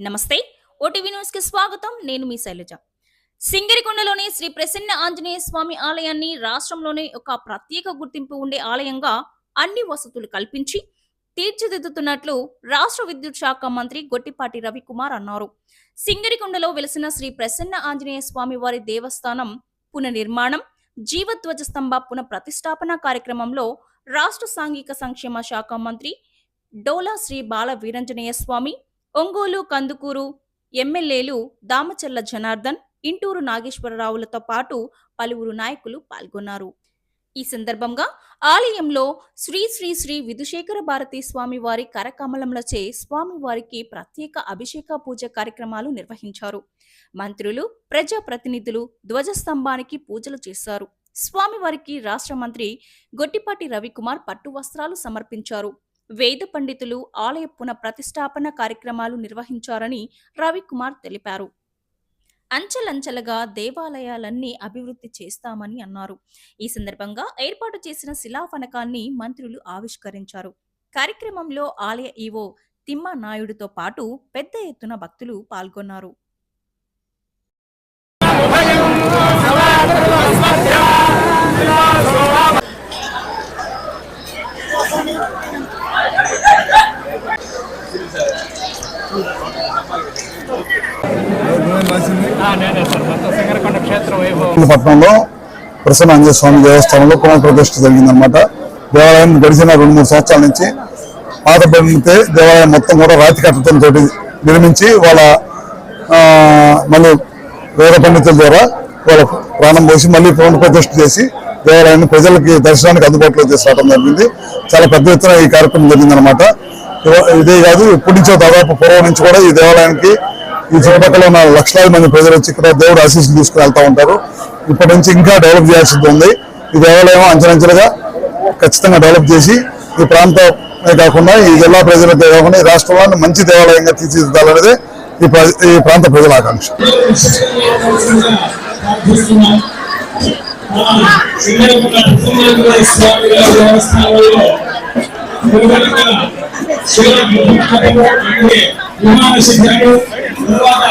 నమస్తే. ఓటీవీ న్యూస్కి స్వాగతం. నేను మీ శైలజ. సింగిరికొండలోని శ్రీ ప్రసన్న ఆంజనేయ స్వామి ఆలయాన్ని రాష్ట్రంలోనే ఒక ప్రత్యేక గుర్తింపు ఉండే ఆలయంగా అన్ని వసతులు కల్పించి తీర్చిదిద్దుతున్నట్లు రాష్ట్ర విద్యుత్ శాఖ మంత్రి గొట్టిపాటి రవికుమార్ అన్నారు. సింగరికొండలో వెలిసిన శ్రీ ప్రసన్న ఆంజనేయ స్వామి వారి దేవస్థానం పునర్నిర్మాణం జీవధ్వజ స్తంభ పునః ప్రతిష్టాపన కార్యక్రమంలో రాష్ట్ర సాంఘిక సంక్షేమ శాఖ మంత్రి డోలా శ్రీ బాల వీరంజనేయ స్వామి ఒంగోలు కందుకూరు ఎమ్మెల్యేలు దామచల్ల జనార్దన్ ఇంటూరు నాగేశ్వరరావులతో పాటు పలువురు నాయకులు పాల్గొన్నారు. ఈ సందర్భంగా ఆలయంలో శ్రీ శ్రీ శ్రీ విధుశేఖర భారతి స్వామివారి కరకమలములచే స్వామివారికి ప్రత్యేక అభిషేక పూజ కార్యక్రమాలు నిర్వహించారు. మంత్రులు ప్రజాప్రతినిధులు ధ్వజస్తంభానికి పూజలు చేశారు. స్వామివారికి రాష్ట్ర మంత్రి గొట్టిపాటి రవికుమార్ పట్టు వస్త్రాలు సమర్పించారు. వేద పండితులు ఆలయ పునః ప్రతిష్టాపన కార్యక్రమాలు నిర్వహించారని రవికుమార్ తెలిపారు. అంచెలంచెలుగా దేవాలయాలన్నీ అభివృద్ధి చేస్తామని అన్నారు. ఈ సందర్భంగా ఏర్పాటు చేసిన శిలాఫలకాన్ని మంత్రులు ఆవిష్కరించారు. కార్యక్రమంలో ఆలయ ఈవో తిమ్మ నాయుడుతో పాటు పెద్ద ఎత్తున భక్తులు పాల్గొన్నారు. పట్నంలో పట్టణంలో ప్రసన్న స్వామి దేవస్థానంలో పునఃప్రతిష్ఠ జరిగిందనమాట దేవాలయం గడిచిన రెండు మూడు సంవత్సరాల నుంచి పాత పడితే దేవాలయం మొత్తం కూడా రాతి కట్టడంతో నిర్మించి వాళ్ళ మళ్ళీ వేద పండితుల ద్వారా వాళ్ళ ప్రాణం పోసి మళ్ళీ పునఃప్రతిష్ఠ చేసి దేవాలయాన్ని ప్రజలకి దర్శనానికి అందుబాటులో తీసుకురావడం జరిగింది. చాలా పెద్ద ఎత్తున ఈ కార్యక్రమం జరిగిందనమాట ఇదే కాదు ఇప్పటి నుంచో దాదాపు పూర్వం నుంచి కూడా ఈ దేవాలయానికి ఈ చుట్టుపక్కల ఉన్న లక్షలాది మంది ప్రజలు వచ్చి ఇక్కడ దేవుడు ఆశీస్సులు తీసుకుని వెళ్తూ ఉంటారు. ఇప్పటి నుంచి ఇంకా డెవలప్ చేయాల్సి ఉంది. ఈ దేవాలయం అంచెలంచెలుగా ఖచ్చితంగా డెవలప్ చేసి ఈ ప్రాంతమే కాకుండా ఈ జిల్లా ప్రజలకే కాకుండా ఈ రాష్ట్రంలో మంచి దేవాలయంగా తీర్చిదిద్దాలనేది ఈ ప్ర- ఈ ప్రాంత ప్రజల ఆకాంక్ష. విమాన శిక్షణ తర్వాత